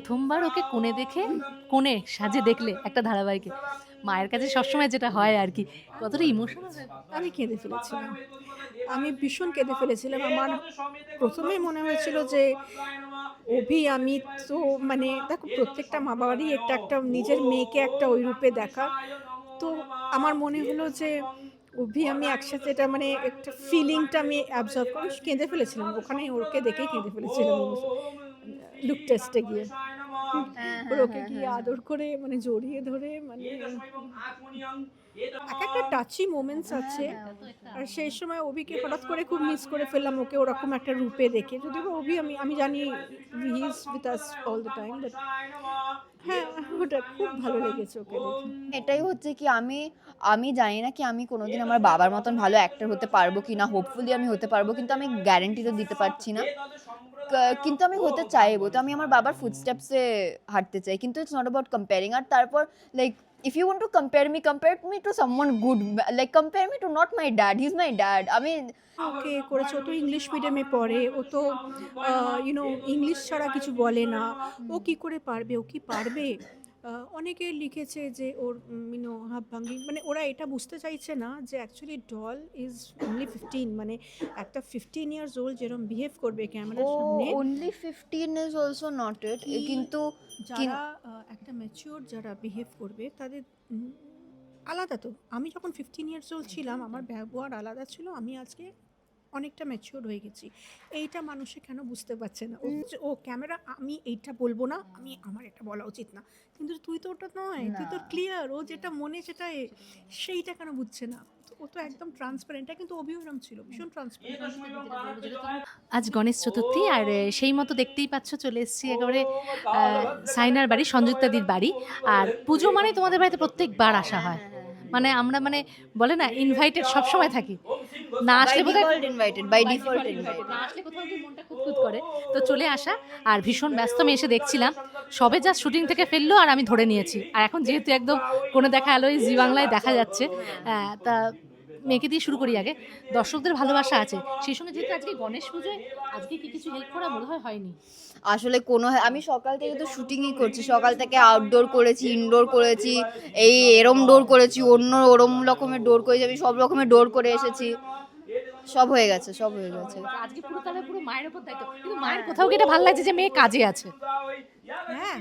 প্রথমবার ওকে কোণে দেখে, কোণে সাজে দেখলে একটা ধারাবাহিকে। মায়ের কাছে সবসময় যেটা হয় আর কি। কতটা ইমোশনাল আমি কেঁদে ফেলেছিলাম। আমি ভীষণ কেঁদে ফেলেছিলাম। আমার প্রথমেই মনে হয়েছিল যে, অভি, আমি তো মানে দেখো, প্রত্যেকটা মা বাবারই একটা একটা নিজের মেয়েকে একটা ওই রূপে দেখা। তো আমার মনে হলো যে, অভি, আমি একসাথে এটা মানে একটা ফিলিংটা আমি অ্যাবজর্ব করে। কেঁদে ফেলেছিলাম। ওখানে ওকে দেখেই কেঁদে ফেলেছিলাম। লুক টেস্টে গিয়ে। ওর ওকে গিয়ে আদর করে মানে জড়িয়ে ধরে মানে এক একটা টাচি মোমেন্টস আছে। আর সেই সময় অভিকে হঠাৎ করে খুব মিস করে ফেললাম ওকে ওরকম একটা রূপে দেখে। যদিও বা অভি আমি আমি জানি he is with us all the time but হ্যাঁ ওটা খুব ভালো লেগেছে ওকে দেখে। এটাই হচ্ছে কি আমি আমি জানি না কি আমি কোনোদিন আমার বাবার মতন ভালো অ্যাক্টর হতে পারব কি না হোপফুলি আমি হতে পারব কিন্তু আমি গ্যারেন্টি তো দিতে পারছি না। ক- কিন্তু আমি হতে চাইব। তো আমি আমার বাবার ফুটস্টেপসে হাঁটতে চাই। কিন্তু ইটস নট অ্যাবাউট কম্পেয়ারিং আর তারপর like if you want to compare me compare me to good like compare me to not my dad he is my dad আমি ওকে করেছে। ও তো ইংলিশ মিডিয়ামে পড়ে। ও তো ইউনো ইংলিশ ছাড়া কিছু বলে না। ও কি করে পারবে? ও কি পারবে? অনেকে লিখেছে যে ওর ইউনো হাফ ভাঙ্গি মানে ওরা এটা বুঝতে চাইছে না যে actually doll is only fifteen মানে একটা ফিফটিন ইয়ার্স ওল্ড যেরকম বিহেভ করবে ক্যামেরার সামনে। Only fifteen is also not it কিন্তু যারা একটা ম্যাচিওর যারা বিহেভ করবে তাদের আলাদা তো। আমি যখন ফিফটিন ইয়ার্স ওল্ড ছিলাম আমার ব্যবহার আলাদা ছিল আমি আজকে অনেকটা ম্যাচিওর হয়ে গেছি। এইটা মানুষে কেন বুঝতে পারছে না? ও ক্যামেরা আমি এইটা বলব না আমি আমার এটা বলা উচিত না। কিন্তু তুই তো ওটা নয় তুই তো ক্লিয়ার ও যেটা মনে সেটা সেইটা কেন বুঝছে না? ও তো একদম ট্রান্সপারেন্ট কিন্তু অভিরম ছিল ভীষণ ট্রান্সপারেন্ট আজ গণেশ চতুর্থী আর সেই মতো দেখতেই পাচ্ছ চলে এসেছি একেবারে সাইনার বাড়ি সংযুক্তাদির বাড়ি। আর পুজো মানে তোমাদের বাড়িতে প্রত্যেকবার আসা হয়। মানে আমরা মানে বলে না ইনভাইটেড সব সময় থাকি। না আসলে বোধহয় ইনভাইটেড বাই ডিফল্ট ইনভাইটেড না আসলে কোথাও গিয়ে মনটা খুঁতখুত করে। তো চলে আসা আর ভীষণ ব্যস্ত আমি এসে দেখছিলাম। সবে যা শুটিং থেকে ফেলল আর আমি ধরে নিয়েছি। আর এখন যেহেতু একদম কোনো দেখা আলোয় জি বাংলায় দেখা যাচ্ছে তা মেয়েকে দিয়ে শুরু করি আগে। দর্শকদের ভালোবাসা আছে। সেই সঙ্গে যেহেতু আজকে গণেশ পুজোয় আজকে কি কিছু হেল্প করা মনে হয় হয়নি? আসলে কোনো আমি সকাল থেকে তো শুটিংই করছি। সকাল থেকে আউটডোর করেছি ইনডোর করেছি এই এরম ডোর করেছি অন্য ওরম রকমের ডোর করেছি আমি সব রকমের ডোর করে এসেছি। সব হয়ে গেছে সব হয়ে গেছে। আজকে পুরো তাহলে পুরো মায়ের উপর দায়িত্ব। কিন্তু মায়ের কোথাও কি এটা ভালো লাগছে যে মেয়ে কাজে আছে। হ্যাঁ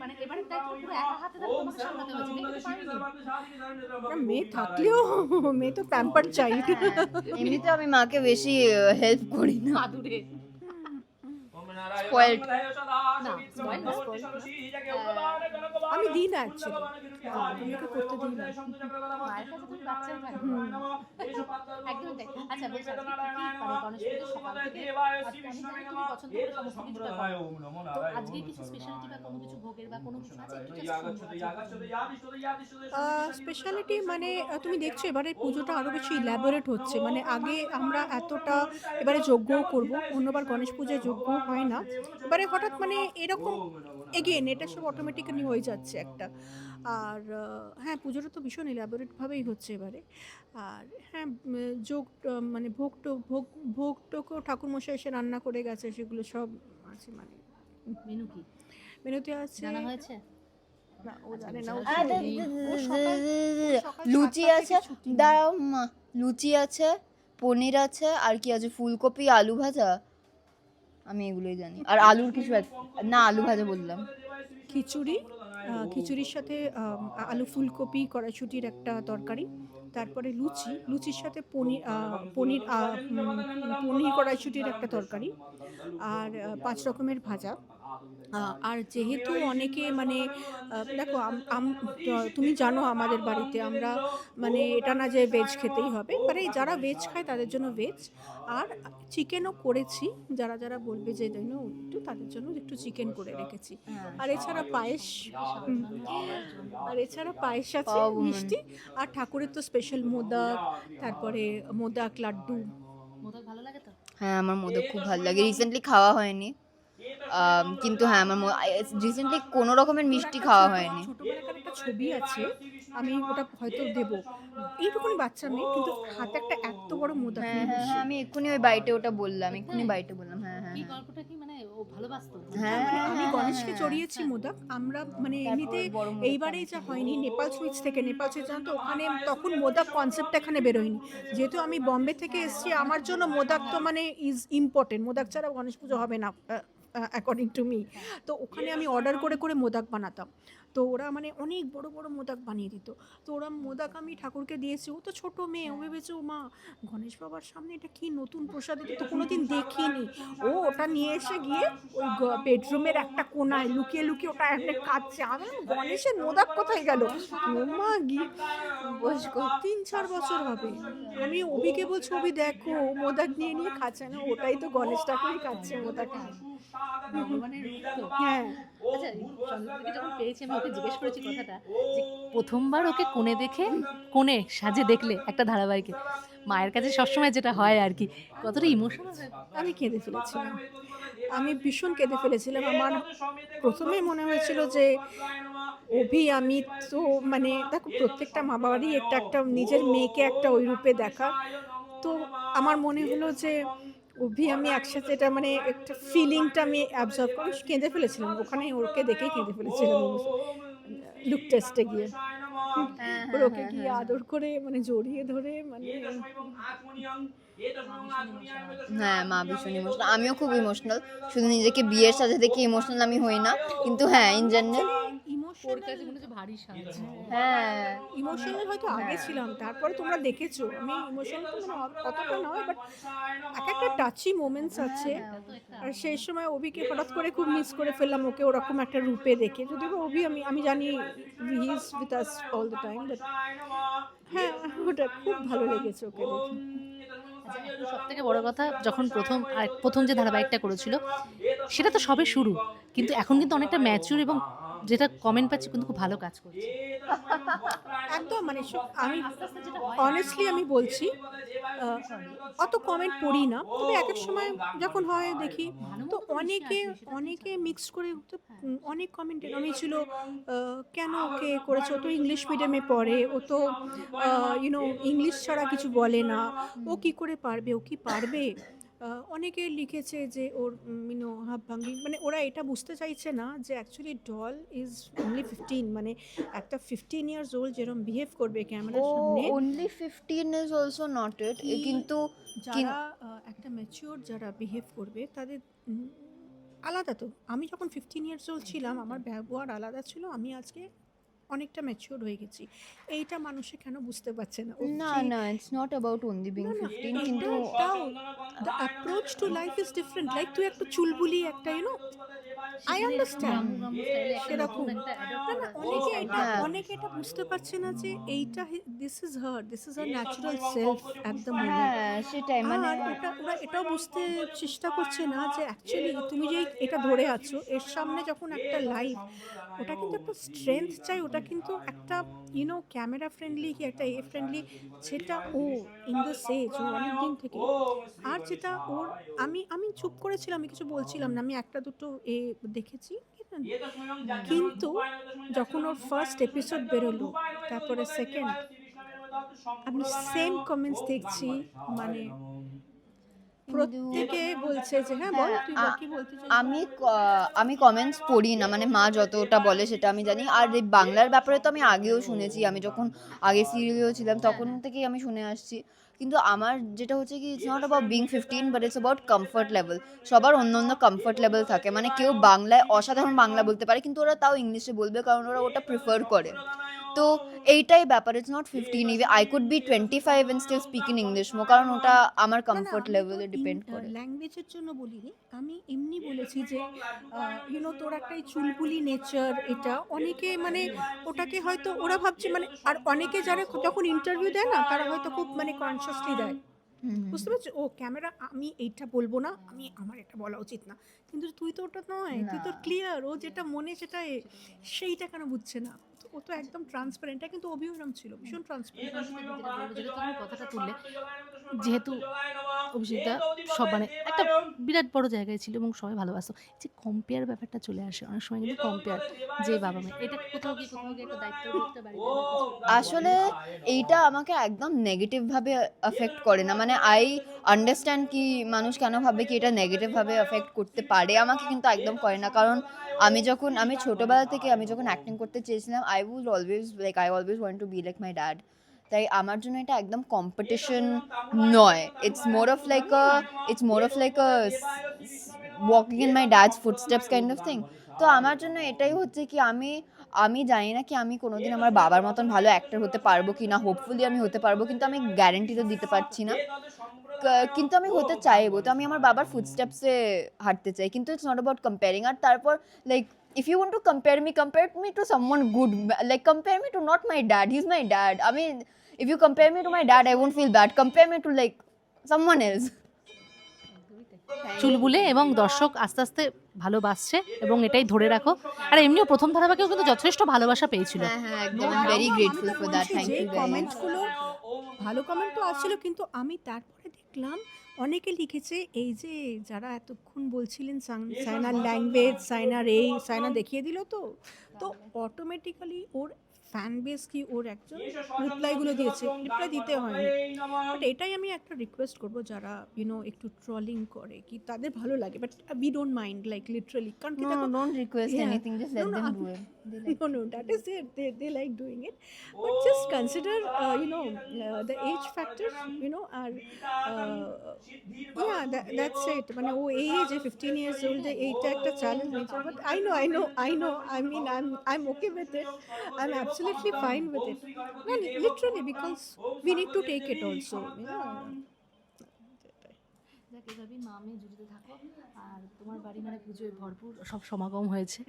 মানে এবারে পুরো একা হাতে সামলাতে হচ্ছে মেয়ে কিন্তু পারেনি। না, মেয়ে থাকলেও মেয়ে তো প্যাম্পার চাইল্ড এমনিতে আমি মাকে বেশি হেল্প করি না। Spoiled. না spoiled না, না। আমি দিই না অ্যাকচুয়ালি করতে দিই না মায়ের কাছে তুমি থাকবে একদম তাই আচ্ছা আজকে কি মানে গণেশ সকাল থেকে আমি জানি তুমি পছন্দ করে? সমস্ত কিছু করো তো আজকে কিছু স্পেশালিটি বা কোনো কিছু ভোগের বা কোনো কিছু আছে? একটু স্পেশালিটি মানে তুমি দেখছ এবারে পুজোটা আরও বেশি ইলাবোরেট হচ্ছে। মানে আগে আমরা এতটা এবারে যজ্ঞও করব অন্যবার গণেশ পুজোয় যজ্ঞ হয় না এবারে হঠাৎ মানে এরকম এগেন এটা সব অটোমেটিক্যালি হয়ে যাচ্ছে একটা। আর হ্যাঁ পুজোটা তো ভীষণ ইলাবোরেটভাবেই হচ্ছে এবারে। আর হ্যাঁ যোগ মানে ভোগ টো ভোগ ভোগ টোকও ঠাকুরমশাই এসে রান্না করে গেছে সেগুলো সব আছে মানে। মেনু কি? মেনুতে আছে জানা হয়েছে? ও জানে না ও আচ্ছা, লুচি আছে দাঁড়াও মা লুচি আছে পনির আছে আর কি আছে ফুলকপি আলু ভাজা আমি এগুলোই জানি। আর আলুর কিছু না আলু ভাজা বললাম। খিচুড়ি খিচুড়ির সাথে আলু ফুলকপি কড়াইশুটির একটা তরকারি তারপরে লুচি লুচির সাথে পনির পনির পনির কড়াইশুটির একটা তরকারি আর পাঁচ রকমের ভাজা। আর যেহেতু অনেকে মানে দেখো আম- আম- তুমি জানো আমাদের বাড়িতে আমরা মানে এটা না যে ভেজ খেতেই হবে। মানে যারা ভেজ খায় তাদের জন্য ভেজ আর চিকেনও করেছি। যারা যারা বলবে যে জানো একটু তাদের জন্য একটু চিকেন করে রেখেছি। আর এছাড়া পায়েস আর এছাড়া পায়েস আছে মিষ্টি। আর ঠাকুরের তো স্পেশাল মোদক তারপরে মোদাক লাড্ডু। মোদক ভালো লাগে তো? হ্যাঁ আমার মোদক খুব ভালো লাগে। রিসেন্টলি খাওয়া হয়নি। কিন্তু হ্যাঁ আমার রিসেন্টলি কোনো রকমের মিষ্টি খাওয়া হয়নি। ছোটবেলাকার একটা ছবি আছে আমি ওটা হয়তো দেবো। এইটুকুনি বাচ্চা মেয়ে কিন্তু হাতে একটা এত বড় মোদক হ্যাঁ হ্যাঁ হ্যাঁ আমি এক্ষুনি ওই বাইটে ওটা বললাম এক্ষুনি বাইটে বললাম হ্যাঁ হ্যাঁ হ্যাঁ। গল্পটা কি মানে ও ভালোবাসতো? হ্যাঁ, আমি হ্যাঁ, গণেশকে হ্যাঁ, চড়িয়েছি মোদক আমরা মানে এমনিতে এইবারেই যা হয়নি নেপাল সুইটস থেকে নেপাল জানো তো ওখানে তখন মোদক কনসেপ্ট এখানে বেরোয়নি। যেহেতু আমি বম্বে থেকে এসেছি আমার জন্য মোদক তো মানে ইজ ইম্পর্টেন্ট মোদক ছাড়া গণেশ পুজো হবে না। অ্যাকর্ডিং টু মি তো ওখানে আমি অর্ডার করে করে মোদাক বানাতাম। তো ওরা মানে অনেক বড় বড় মোদাক বানিয়ে দিত। তো ওরা মোদাক আমি ঠাকুরকে দিয়েছি। ও তো ছোট মেয়ে ও ভেবেছে ও মা গণেশ বাবার সামনে এটা কি নতুন প্রসাদ? এটা তো কোনোদিন দেখিনি। ও ওটা নিয়ে এসে গিয়ে ওই বেডরুমের একটা কোনায় লুকিয়ে লুকিয়ে ওটা এনে খাচ্ছে আমি গণেশের মোদাক কোথায় গেল? ও মা গিয়ে বয়স্ক তিন চার বছর হবে। আমি অভিকে বলছি অভি দেখো মোদাক নিয়ে নিয়ে খাচ্ছে না ওটাই তো গণেশ ঠাকুরই খাচ্ছে মোদক ভগবানের হ্যাঁ। আচ্ছা যখন পেয়েছি আমি ওকে জিজ্ঞেস করেছি কথাটা। যে প্রথমবার ওকে কোণে দেখে কোণে সাজে দেখলে একটা ধারাবাহিকে। মায়ের কাছে সবসময় যেটা হয় আর কি কতটা ইমোশনাল আমি কেঁদে ফেলেছিলাম। আমি ভীষণ কেঁদে ফেলেছিলাম। আমার প্রথমে মনে হয়েছিল যে অভি আমি তো মানে দেখো প্রত্যেকটা মা বাবারই একটা একটা নিজের মেয়েকে একটা ওই রূপে দেখা। তো আমার মনে হলো যে অভি আমি একসাথে এটা মানে একটা ফিলিংটা আমি অ্যাবজর্ব করে কেঁদে ফেলেছিলাম। ওখানে ওকে দেখেই কেঁদে ফেলেছিলাম। লুক টেস্টে গিয়ে। হ্যাঁ, ওর হ্যাঁ, ওকে হ্যাঁ, গিয়ে হ্যাঁ। আদর করে মানে জড়িয়ে ধরে মানে হ্যাঁ মা ভীষণ ইমোশনাল আমিও খুব ইমোশনাল শুধু নিজেকে বিয়ের সাথে দেখে ইমোশনাল আমি হই না। কিন্তু হ্যাঁ ইন জেনারেল ওর কাছে মনে হচ্ছে ভারী সাজ। হ্যাঁ। ইমোশনাল হয়তো আগে ছিলাম তারপরে তোমরা দেখেছ। আমি ইমোশনাল মানে অতটা নয় বাট এক একটা টাচি মোমেন্টস আছে। আর সেই সময় অভিকে হঠাৎ করে খুব মিস করে ফেললাম ওকে ওরকম একটা রূপে দেখে। যদি অভি আমি আমি জানি he is with us all the time but হ্যাঁ ওটা খুব ভালো লেগেছে ওকে দেখে। সব থেকে বড় কথা যখন প্রথম আর প্রথম যে ধারাবাহিকটা করেছিল সেটা তো সবে শুরু কিন্তু এখন কিন্তু অনেকটা ম্যাচিউর এবং যেটা কমেন্ট পাচ্ছি কিন্তু খুব ভালো কাজ করছে। একদম মানে আমি অনেস্টলি আমি বলছি অত কমেন্ট পড়ি না। তবে এক এক সময় যখন হয় দেখি, তো অনেকে অনেকে মিক্স করে অনেক কমেন্ট এরমই ছিল কেন ওকে করেছে? ও তো ইংলিশ মিডিয়ামে পড়ে। ও তো ইউনো ইংলিশ ছাড়া কিছু বলে না। ও কি করে পারবে? ও কি পারবে? অনেকে লিখেছে যে ওর ইউনো হাফ ভাঙ্গি মানে ওরা এটা বুঝতে চাইছে না যে actually doll is only fifteen মানে একটা ফিফটিন ইয়ার্স ওল্ড যেরকম বিহেভ করবে ক্যামেরার সামনে। Only fifteen is also not it কিন্তু যারা একটা ম্যাচিওর যারা বিহেভ করবে তাদের আলাদা তো। আমি যখন ফিফটিন ইয়ার্স ওল্ড ছিলাম আমার ব্যবহার আলাদা ছিল। আমি আজকে অনেকটা ম্যাচিওর হয়ে গেছি। এইটা মানুষে কেন বুঝতে পারছে না? না না it's not about only being না, না, ফিফটিন কিন্তু এটাও the approach to life is different like তুই একটা চুলবুলি একটা ইউনো আই আন্ডারস্ট্যান্ড সেরকম। না না অনেকে এটা। অনেকে এটা বুঝতে পারছে না যে এইটা this is her this is R natural self at the moment হ্যাঁ সেটাই মানে ওটা ওরা এটাও বুঝতে চেষ্টা করছে না যে অ্যাকচুয়ালি তুমি যে এটা ধরে আছো এর সামনে যখন একটা লাইফ ওটা কিন্তু একটা স্ট্রেংথ চাই ওটা কিন্তু একটা ইউনো ক্যামেরা ফ্রেন্ডলি কি একটা এ ফ্রেন্ডলি যেটা ও ইন দ্য সেজ ও অনেক দিন থেকে। আর যেটা ওর, আমি আমি চুপ করেছিলাম, আমি কিছু বলছিলাম না, আমি একটা দুটো এ দেখেছি। কিন্তু যখন ওর ফার্স্ট এপিসোড বেরোলো, তারপরে সেকেন্ড আমি সেম কমেন্টস দেখছি মানে প্রত্যেকে বলছে যে হ্যাঁ বল তুই হ্যাঁ, কি বলতে আমি আমি কমেন্টস পড়ি না মানে মা যতটা বলে সেটা আমি জানি। আর এই বাংলার ব্যাপারে তো আমি আগেও শুনেছি। আমি যখন আগে সিরিয়ালেও ছিলাম তখন থেকেই আমি শুনে আসছি। কিন্তু আমার যেটা হচ্ছে কি it's not about being fifteen but it's about comfort level সবার অন্য অন্য কমফর্ট লেভেল থাকে। মানে কেউ বাংলায় অসাধারণ বাংলা বলতে পারে কিন্তু ওরা তাও ইংলিশে বলবে কারণ ওরা ওটা প্রিফার করে। তো এইটাই ব্যাপার it's not fifteen even I could be twenty five and still speak in English মো কারণ ওটা আমার কমফর্ট লেভেলে ডিপেন্ড করে। ল্যাঙ্গুয়েজের জন্য বলিনি। আমি এমনি বলেছি যে ইউনো তোর একটা এই চুলবুলি নেচার এটা অনেকে মানে ওটাকে হয়তো ওরা ভাবছে মানে আর অনেকে যারা যখন ইন্টারভিউ দেয় না তারা হয়তো খুব মানে কনসিয়াসলি দেয় হুম, হুম। বুঝতে পারছ? ও ক্যামেরা আমি এইটা বলব না আমি আমার এটা বলা উচিত না। কিন্তু তুই তো ওটা নয় তুই তো ক্লিয়ার ও যেটা মনে সেটা সেইটা কেন বুঝছে না? ও তো একদম ট্রান্সপারেন্ট কিন্তু অভিরাম ছিল ভীষণ ট্রান্সপারেন্ট যেটা তুমি কথাটা তুললে যেহেতু অভিষেকটা সব মানে একটা বিরাট বড় জায়গায় ছিল এবং সবাই ভালোবাসতো। যে কম্পেয়ার ব্যাপারটা চলে আসে অনেক সময় কিন্তু কম্পেয়ার যে বাবা মেয়ে এটা কোথাও গিয়ে কোথাও গিয়ে একটা দায়িত্ব করতে পারি আসলে এইটা আমাকে একদম নেগেটিভ ভাবে এফেক্ট করে না। মানে মানে আই আন্ডারস্ট্যান্ড কি মানুষ কেন ভাবে কি এটা নেগেটিভভাবে এফেক্ট করতে পারে? আমাকে কিন্তু একদম করে না। কারণ আমি যখন, আমি ছোটোবেলা থেকে আমি যখন অ্যাক্টিং করতে চেয়েছিলাম I would always like I always want to be like my dad তাই আমার জন্য এটা একদম কম্পিটিশন নয়। It's more of like it's more of like walking in my dad's footsteps kind of thing তো আমার জন্য এটাই হচ্ছে কি আমি আমি জানি না কি আমি কোনোদিন আমার বাবার মতন ভালো অ্যাক্টর হতে পারব কি না হোপফুলি আমি হতে পারব, কিন্তু আমি গ্যারেন্টি তো দিতে পারছি না। কিন্তু আমি হতে চাইব, তো আমি আমার বাবার ফুটস্টেপসে হাঁটতে চাই, কিন্তু ইটস নট অ্যাবাউট কম্পেয়ারিং আর তারপর like if you want to compare me compare me to someone good like compare me to not my dad he is my dad I mean, if you compare me to my dad, I won't feel bad. Compare me to, like, someone else. চুলবুলে এবং দর্শক আস্তে আস্তে ভালোবাসছে এবং এটাই ধরে রাখো। আর এমনিও প্রথম ধারাবাহিকেও কিন্তু যথেষ্ট ভালোবাসা পেয়েছিল। হ্যাঁ হ্যাঁ একদম। Very grateful for that thank you very ভালো কমেন্ট তো আসছিল কিন্তু আমি তারপরে দেখলাম অনেকে লিখেছে এই যে যারা এতক্ষণ বলছিলেন সাইনার ল্যাঙ্গুয়েজ সাইনার এই সাইনা দেখিয়ে দিল তো তো অটোমেটিক্যালি ওর ফ্যান বেস কি ওর একজন রিপ্লাইগুলো দিয়েছে? রিপ্লাই দিতে হয়নি। বাট এটাই আমি একটা রিকোয়েস্ট করব যারা ইউনো একটু ট্রলিং করে কি তাদের ভালো লাগে। But we don't mind like literally কারণ কি দেখো don't request anything just let them do no, them I'm- do it. They like no, no, that is it. They, they like doing it. But just consider, uh, you know, uh, the age factor, you know, R uh, yeah, that, that's it. মানে ও এই এজে fifteen years old এইটা একটা challenge হয়েছে but I know I know I know I mean I am I am okay with it I am absolutely fine with it না literally because we need to take it also এভাবেই মা জুড়িতে থাকো। আর তোমার বাড়ি মানে পুজোয় ভরপুর সব সমাগম হয়েছে।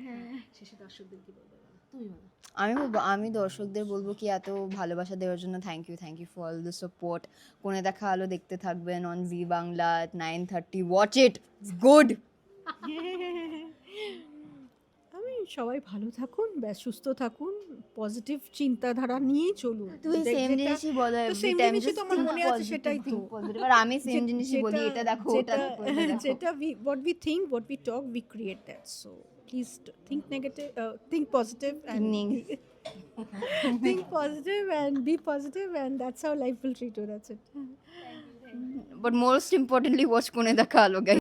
শেষে দর্শকদের কি বলবে তুমি বলো। আমি বলব আমি দর্শকদের বলব কি এত ভালোবাসা দেওয়ার জন্য thank you thank you for all the support Kone Dekha Alo দেখতে থাকবেন on Zee Bangla nine thirty watch it good সবাই ভালো থাকুন ব্যাস সুস্থ থাকুন পজিটিভ চিন্তাধারা নিয়েই চলুন। তুই সেম জিনিসই বলো সেম জিনিসই তোমার মনে আছে সেটাই তো। আর আমি সেম জিনিসই বলি এটা দেখো এটা যেটা we what we think what we talk we create that so please think negative think positive and think positive and be positive and that's how life will treat you that's it but most importantly watch Kone Dekha Alo guys